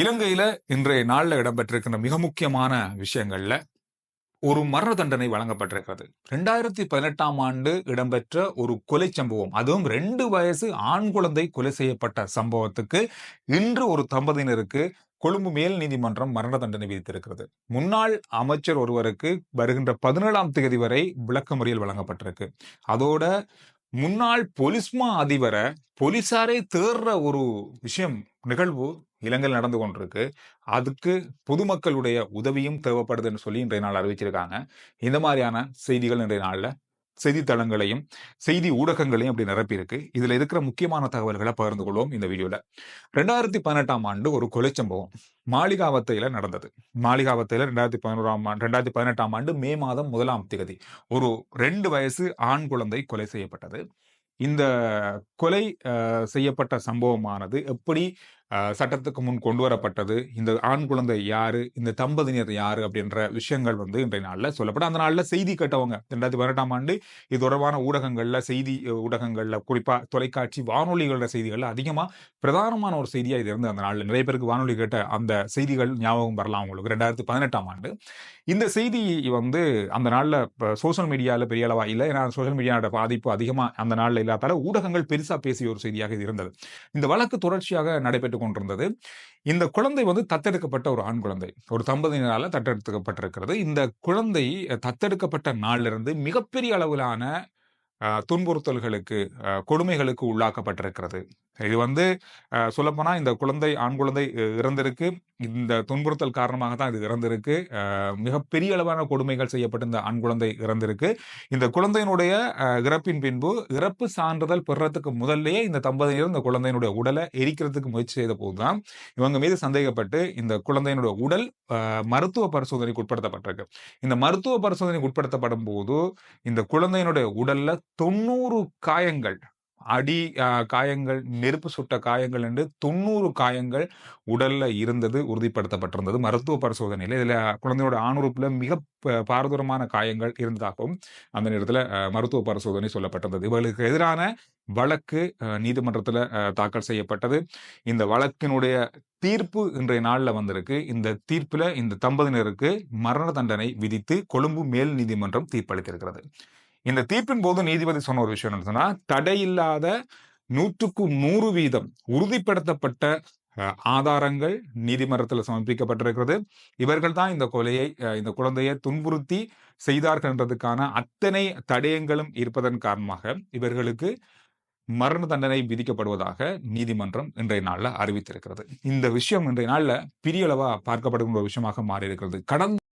இலங்கையில இன்றைய நாளில் இடம்பெற்றிருக்கின்ற மிக முக்கியமான விஷயங்கள்ல ஒரு மரண தண்டனை வழங்கப்பட்டிருக்கிறது. ரெண்டாயிரத்தி பதினெட்டாம் ஆண்டு இடம்பெற்ற ஒரு கொலை சம்பவம். அதுவும் ரெண்டு வயசு ஆண் குழந்தை கொலை செய்யப்பட்ட சம்பவத்துக்கு இன்று ஒரு தம்பதியினருக்கு கொழும்பு மேல் நீதிமன்றம் மரண தண்டனை விதித்திருக்கிறது. முன்னாள் அமைச்சர் ஒருவருக்கு வருகின்ற பதினேழாம் தேதி வரை விளக்கமறியல் வழங்கப்பட்டிருக்கு. அதோட முன்னாள் பொலிஸ்மா அதிபரை போலீசாரே தேர்ற ஒரு விஷயம் நிகழ்வு இலங்கையில் நடந்து கொண்டிருக்கு. அதுக்கு பொதுமக்களுடைய உதவியும் தேவைப்படுதுன்னு சொல்லி இன்றைய நாள் அறிவிச்சிருக்காங்க. இந்த மாதிரியான செய்திகள் இன்றைய நாளில் செய்தித்தளங்களையும் செய்தி ஊடகங்களையும் அப்படி நிரப்பியிருக்கு. இதுல இருக்கிற முக்கியமான தகவல்களை பகிர்ந்து கொள்வோம் இந்த வீடியோவில் ரெண்டாயிரத்தி பதினெட்டாம் ஆண்டு ஒரு கொலை சம்பவம் மாளிகாவத்தையில நடந்தது. மாளிகாவத்தையில் ரெண்டாயிரத்தி பதினோராம் ஆண்டு ரெண்டாயிரத்தி பதினெட்டாம் ஆண்டு மே மாதம் முதலாம் திகதி ஒரு ரெண்டு வயசு ஆண் குழந்தை கொலை செய்யப்பட்டது. இந்த கொலை செய்யப்பட்ட சம்பவமானது எப்படி சட்டத்துக்கு முன் கொண்டு வரப்பட்டது. இந்த ஆண் குழந்தை யாரு? இந்த தம்பதியினர் யாரு? அப்படின்ற விஷயங்கள் வந்து இன்றைய நாளில் சொல்லப்படும். அந்த நாளில் செய்தி கேட்டவங்க ரெண்டாயிரத்தி பதினெட்டாம் ஆண்டு இது தொடர்பான ஊடகங்கள்ல செய்தி ஊடகங்கள்ல குறிப்பாக தொலைக்காட்சி வானொலிகளோட செய்திகளில் அதிகமாக பிரதானமான ஒரு செய்தியா இது இருந்து அந்த நாளில். நிறைய பேருக்கு வானொலி கேட்ட அந்த செய்திகள் ஞாபகம் வரலாம் அவங்களுக்கு ரெண்டாயிரத்தி பதினெட்டாம் ஆண்டு. இந்த செய்தி வந்து அந்த நாளில் சோசியல் மீடியாவில் பெரிய அளவாக இல்லை. ஏன்னா சோசியல் மீடியாவோட பாதிப்பு அதிகமாக அந்த நாளில் இல்லாதால ஊடகங்கள் பெருசாக பேசிய ஒரு செய்தியாக இது இருந்தது. இந்த வழக்கு தொடர்ச்சியாக நடைபெற்று கொண்டிருந்தது. இந்த குழந்தை வந்து தத்தெடுக்கப்பட்ட ஒரு ஆண் குழந்தை. ஒரு தம்பதியினால தத்தெடுக்கப்பட்டிருக்கிறது இந்த குழந்தை தத்தெடுக்கப்பட்ட நாளிலிருந்து மிகப்பெரிய அளவிலான துன்புறுத்தல்களுக்கு கொடுமைகளுக்கு உள்ளாக்கப்பட்டிருக்கிறது. இது வந்து சொல்லப்போனால் இந்த குழந்தை ஆண் குழந்தை இறந்திருக்கு. இந்த துன்புறுத்தல் காரணமாக தான் இது இறந்திருக்கு. மிகப்பெரிய அளவான கொடுமைகள் செய்யப்பட்ட இந்த ஆண் குழந்தை இறந்திருக்கு. இந்த குழந்தையினுடைய இறப்பின் பின்பு இறப்பு சான்றிதழ் பெறத்துக்கு முதல்லயே இந்த தம்பதியினர் இந்த குழந்தையினுடைய உடலை எரிக்கிறதுக்கு முயற்சி செய்த போதுதான் இவங்க மீது சந்தேகப்பட்டு இந்த குழந்தையினுடைய உடல் மருத்துவ பரிசோதனைக்கு உட்படுத்தப்பட்டிருக்கு. இந்த மருத்துவ பரிசோதனைக்கு உட்படுத்தப்படும் போது இந்த குழந்தையினுடைய உடல்ல தொண்ணூறு காயங்கள் அடி காயங்கள் நெருப்பு சுட்ட காயங்கள் என்று தொண்ணூறு காயங்கள் உடல்ல இருந்தது உறுதிப்படுத்தப்பட்டிருந்தது. மருத்துவ பரிசோதனையில் இதுல குழந்தையோட ஆணுறுப்பில் மிக பாரதூரமான காயங்கள் இருந்ததாகவும் அந்த நேரத்தில் மருத்துவ பரிசோதனை சொல்லப்பட்டிருந்தது. இவர்களுக்கு எதிரான வழக்கு நீதிமன்றத்தில் தாக்கல் செய்யப்பட்டது. இந்த வழக்கினுடைய தீர்ப்பு இன்றைய நாளில் வந்திருக்கு. இந்த தீர்ப்பில் இந்த தம்பதியினருக்கு மரண தண்டனை விதித்து கொழும்பு மேல் நீதிமன்றம் தீர்ப்பளித்திருக்கிறது. இந்த தீர்ப்பின் போது நீதிபதி சொன்ன ஒரு விஷயம் என்ன சொன்னா தடையில்லாத நூற்றுக்கு நூறு வீதம் உறுதிப்படுத்தப்பட்ட ஆதாரங்கள் நீதிமன்றத்தில் சமர்ப்பிக்கப்பட்டிருக்கிறது. இவர்கள் தான் இந்த கொலையை இந்த குழந்தையை துன்புறுத்தி செய்தார்கள் என்றதுக்கான அத்தனை தடயங்களும் இருப்பதன் காரணமாக இவர்களுக்கு மரண தண்டனை விதிக்கப்படுவதாக நீதிமன்றம் இன்றைய நாளில் அறிவித்திருக்கிறது. இந்த விஷயம் இன்றைய நாளில் பெரிய அளவா பார்க்கப்படுகின்ற விஷயமாக மாறி இருக்கிறது கடந்த